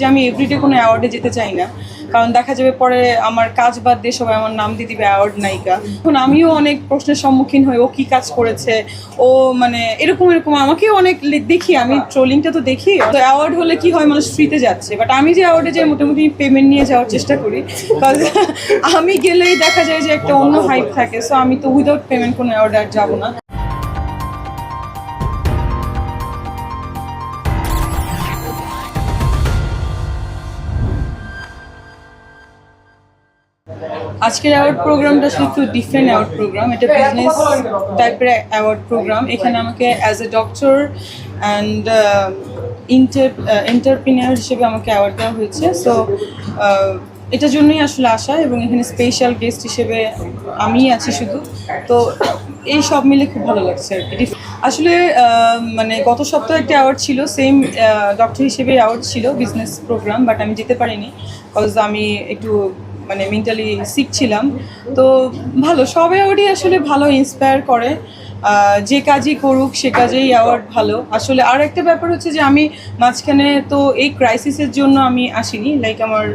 যে আমি এভরিডে কোনো অ্যাওয়ার্ডে যেতে চাই না। কারণ দেখা যাবে পরে আমার কাজ বাদ দিয়ে সবাই আমার নাম দিয়ে দিবে অ্যাওয়ার্ড নায়িকা। এখন আমিও অনেক প্রশ্নের সম্মুখীন হই, ও কি কাজ করেছে, ও মানে এরকম এরকম, আমাকেও অনেক দেখি, আমি ট্রোলিংটা তো দেখি। তো অ্যাওয়ার্ড হলে কি হয়, মানুষ ফ্রিতে যাচ্ছে। বাট আমি যে অ্যাওয়ার্ডে যাই, মোটামুটি পেমেন্ট নিয়ে যাওয়ার চেষ্টা করি। কারণ আমি গেলেই দেখা যায় যে একটা অন্য হাইপ থাকে। সো আমি তো উইদাউট পেমেন্ট কোনো অ্যাওয়ার্ডে আর যাব না। আজকের অ্যাওয়ার্ড প্রোগ্রামটা আসলে একটু ডিফারেন্ট অ্যাওয়ার্ড প্রোগ্রাম এটা বিজনেস টাইপের অ্যাওয়ার্ড প্রোগ্রাম এখানে আমাকে as a doctor and inter entrepreneur হিসেবে আমাকে অ্যাওয়ার্ড দেওয়া হয়েছে। সো এটার জন্যই আসলে আসা এবং এখানে স্পেশাল গেস্ট হিসেবে আমি আছি শুধু। তো এই সব মিলে খুব ভালো লাগছে আর কি। আসলে মানে গত সপ্তাহে একটা অ্যাওয়ার্ড ছিল সেম ডক্টর হিসেবে অ্যাওয়ার্ড ছিল বিজনেস প্রোগ্রাম বাট আমি যেতে পারিনি। বিকজ আমি একটু মানে মেন্টালি সিক ছিলাম। তো ভালো সবাই ওটি আসলে ভালো ইন্সপায়ার করে। যে কাজই করুক, সে কাজেই অ্যাওয়ার্ড ভালো। আসলে আর একটা ব্যাপার হচ্ছে যে আমি মাঝখানে তো এই ক্রাইসিসের জন্য আমি আসিনি লাইক আমার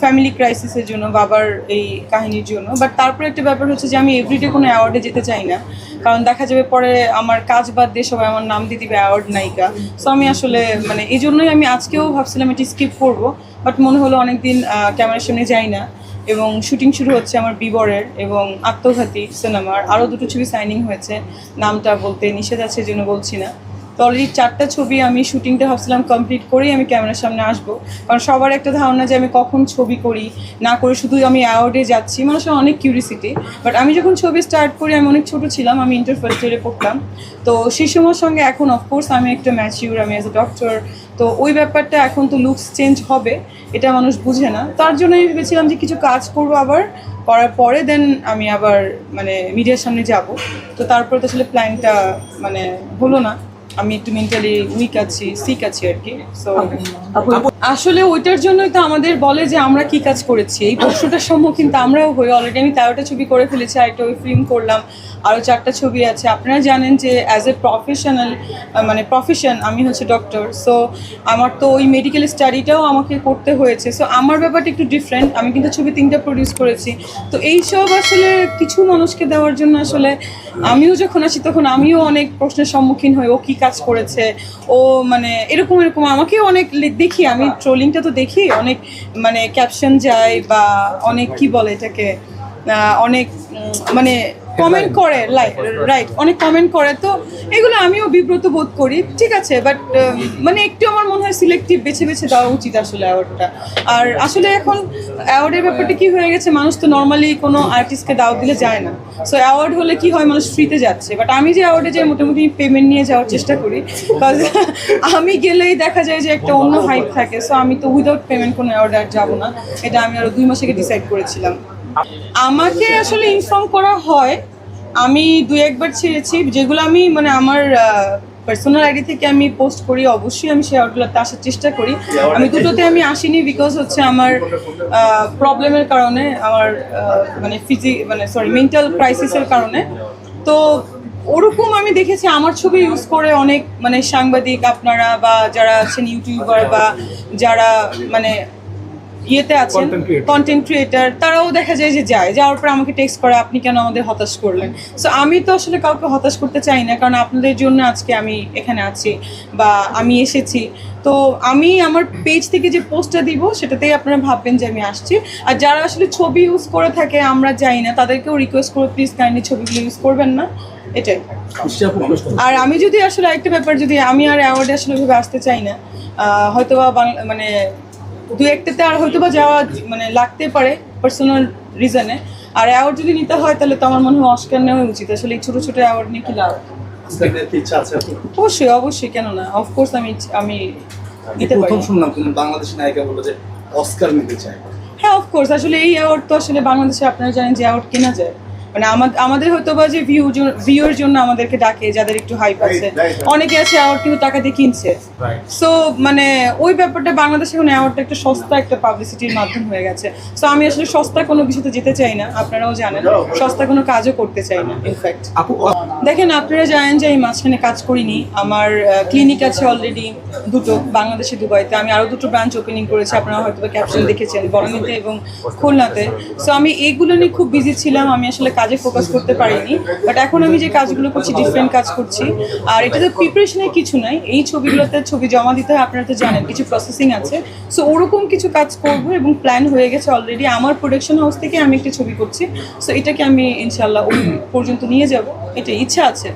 ফ্যামিলি ক্রাইসিসের জন্য, বাবার এই কাহিনীর জন্য। বাট তারপরে একটা ব্যাপার হচ্ছে যে আমি এভরিডে কোনো অ্যাওয়ার্ডে যেতে চাই না। কারণ দেখা যাবে পরে আমার কাজ বাদ দিয়ে সবাই আমার নাম দিয়ে দিবে অ্যাওয়ার্ড নায়িকা। সো আমি আসলে মানে এই জন্যই আমি আজকেও ভাবছিলাম এটি স্কিপ করব। বাট মনে হলো অনেকদিন ক্যামেরার সামনে যাই না। এবং শুটিং শুরু হচ্ছে আমার বিবরের এবং আত্মঘাতী সিনেমার। আরও দুটো ছবি সাইনিং হয়েছে। নামটা বলতে নিষেধ আছে জন্য বলছি না। তো অলরেডি চারটা ছবি আমি শুটিংটা ভাবছিলাম কমপ্লিট করেই আমি ক্যামেরার সামনে আসব। কারণ সবার একটা ধারণা যে আমি কখন ছবি করি, না করে শুধু আমি অ্যাওয়ার্ডে যাচ্ছি। মানুষের অনেক কিউরিসিটি বাট আমি যখন ছবি স্টার্ট করি, আমি অনেক ছোট ছিলাম, আমি ইন্টার ফার্স্ট ইয়ারে পড়তাম। তো সেই সময়ের সঙ্গে এখন অফকোর্স আমি একটা ম্যাচিউর আমি অ্যাজ এ ডক্টর তো ওই ব্যাপারটা এখন তো লুকস চেঞ্জ হবে, এটা মানুষ বুঝে না। তার জন্য আমি ভেবেছিলাম যে কিছু কাজ করব আবার, করার পরে দেন আমি আবার মানে মিডিয়ার সামনে যাব। তো তারপরে তো আসলে প্ল্যানটা মানে হলো না। আমি একটু মেন্টালি উইক আছি সিক আছি আর কি সো আসলে ওইটার জন্যই তো আমাদের বলে যে আমরা কি কাজ করেছি। এই প্রশ্নটার সম্মুখীন তো আমরাও হই। অলরেডি আমি তেরোটা ছবি করে ফেলেছি আর একটা ওই ফিল্ম করলাম। আরও চারটা ছবি আছে। আপনারা জানেন যে অ্যাজ এ প্রফেশনাল মানে প্রফেশন আমি হচ্ছে ডক্টর সো আমার তো ওই মেডিকেল স্টাডিটাও আমাকে করতে হয়েছে। সো আমার ব্যাপারটা একটু ডিফারেন্ট আমি কিন্তু ছবি তিনটা প্রডিউস করেছি। তো এইসব আসলে কিছু মানুষকে দেওয়ার জন্য আসলে আমিও যখন আসি, তখন আমিও অনেক প্রশ্নের সম্মুখীন হই। ও কি কাজ করেছে? ও মানে এরকম এরকম। আমাকেও অনেক দেখি। আমি ট্রোলিংটা তো দেখি। অনেক মানে ক্যাপশন যায় বা অনেক কি বলে এটাকে? অনেক মানে কমেন্ট করে লাইক রাইট অনেক কমেন্ট করে তো এগুলো আমিও বিব্রত বোধ করি ঠিক আছে বাট মানে একটু আমার মনে হয় সিলেক্টিভ বেছে বেছে দেওয়া উচিত আসলে অ্যাওয়ার্ডটা আর আসলে এখন অ্যাওয়ার্ডের ব্যাপারটা কি হয়ে গেছে মানুষ তো নর্মালি কোনো আর্টিস্টকে দাওয়াত দিলে যায় না। সো অ্যাওয়ার্ড হলে কি হয় মানুষ ফ্রিতে যাচ্ছে। বাট আমি যে অ্যাওয়ার্ডে যাই মোটামুটি পেমেন্ট নিয়ে যাওয়ার চেষ্টা করি কারণ আমি গেলেই দেখা যায় যে একটা অন্য হাইপ থাকে। সো আমি তো উইদাউট পেমেন্ট কোনো অ্যাওয়ার্ডে আর যাব না এটা আমি আরও দুই মাস আগে ডিসাইড করেছিলাম। আমাকে আসলে ইনফর্ম করা হয়, আমি দুই একবার ছেড়েছি, যেগুলো আমি মানে আমার পার্সোনাল আইডি থেকে আমি পোস্ট করি, অবশ্যই আমি সেই আসার চেষ্টা করি। আমি দুটোতে আমি আসিনি বিকজ হচ্ছে আমার প্রবলেমের কারণে, আমার মানে ফিজি মানে সরি মেন্টাল ক্রাইসিসের কারণে। তো ওরকম আমি দেখেছি, আমার ছবি ইউজ করে অনেক মানে সাংবাদিক আপনারা বা যারা আছেন ইউটিউবার বা যারা মানে ইয়েতে আছেন কন্টেন্ট ক্রিয়েটার তারাও দেখা যায় যে যায় যাওয়ার পর আমাকে টেক্সট করে আপনি কেন আমাদের হতাশ করলেন? সো আমি তো আসলে কাউকে হতাশ করতে চাই না কারণ আপনাদের জন্য আজকে আমি এখানে আছি বা আমি এসেছি। তো আমি আমার পেজ থেকে যে পোস্টটা দিব সেটাতেই আপনারা ভাববেন যে আমি আসছি। আর যারা আসলে ছবি ইউজ করে থাকে আমরা যাই না তাদেরকেও রিকোয়েস্ট করব প্লিজ কাইন্ডলি ছবিগুলো ইউজ করবেন না। এটাই। আর আমি যদি আসলে একটা ব্যাপার যদি আমি আর অ্যাওয়ার্ডে আসলে ওইভাবে আসতে চাই না আহ, হয়তোবা বাং- মানে দু একটাতে আর হয়তো বা যাওয়া মানে লাগতে পারে পার্সোনাল রিজনে আর অ্যাওয়ার্ড যদি নিতে হয় তাহলে তো আমার মনে হয় অস্কার নেওয়া উচিত। আসলে এই ছোটো ছোটো অ্যাওয়ার্ড নিয়ে কি লাভ? অবশ্যই অবশ্যই কেন না? অফকোর্স আমি আমি নিতে পারি। প্রথম শুনলাম কোনো বাংলাদেশি নায়িকা বলল যে অস্কার নিতে চায়। হ্যাঁ অফকোর্স আসলে এই অ্যাওয়ার্ড তো আসলে বাংলাদেশে আপনারা জানেন যে অ্যাওয়ার্ড কেনা যায়। মানে আমাদের হয়তো বা যে ভিউ ভিউর জন্য আমাদেরকে ডাকে যাদের একটু হাইপ আছে। অনেকে আছে অ্যাওয়ার্ড কিন্তু টাকা দিয়ে কিনছে। সো মানে ওই ব্যাপারটা বাংলাদেশে এখন অ্যাওয়ার্ডটা একটা সস্তা একটা পাবলিসিটির মাধ্যম হয়ে গেছে। সো আমি আসলে সস্তা কোনো কিছুতে যেতে চাই না আপনারাও জানেন। সস্তা কোনো কাজও করতে চাই না ইনফ্যাক্ট দেখেন আপনারা জানেন যে এই মাঝখানে কাজ করিনি। আমার ক্লিনিক আছে অলরেডি দুটো বাংলাদেশে দুবাইতে। আমি আরও দুটো ব্রাঞ্চ ওপেনিং করেছি আপনারা হয়তো ক্যাপশন দেখেছেন বরঙ্গিতে এবং খুলনাতে। সো আমি এইগুলো নিয়ে খুব বিজি ছিলাম। আমি আসলে কাজে ফোকাস করতে পারিনি বাট এখন আমি যে কাজগুলো করছি ডিফারেন্ট কাজ করছি। আর এটা তো প্রিপারেশনের কিছু নাই। এই ছবিগুলোতে ছবি জমা দিতে হয়, আপনারা তো জানেন, কিছু প্রসেসিং আছে। সো ওরকম কিছু কাজ করব এবং প্ল্যান হয়ে গেছে অলরেডি আমার প্রোডাকশন হাউস থেকে আমি একটি ছবি করছি। সো এটাকে আমি ইনশাল্লাহ ওই পর্যন্ত নিয়ে যাব। এটা ইচ্ছা আছে।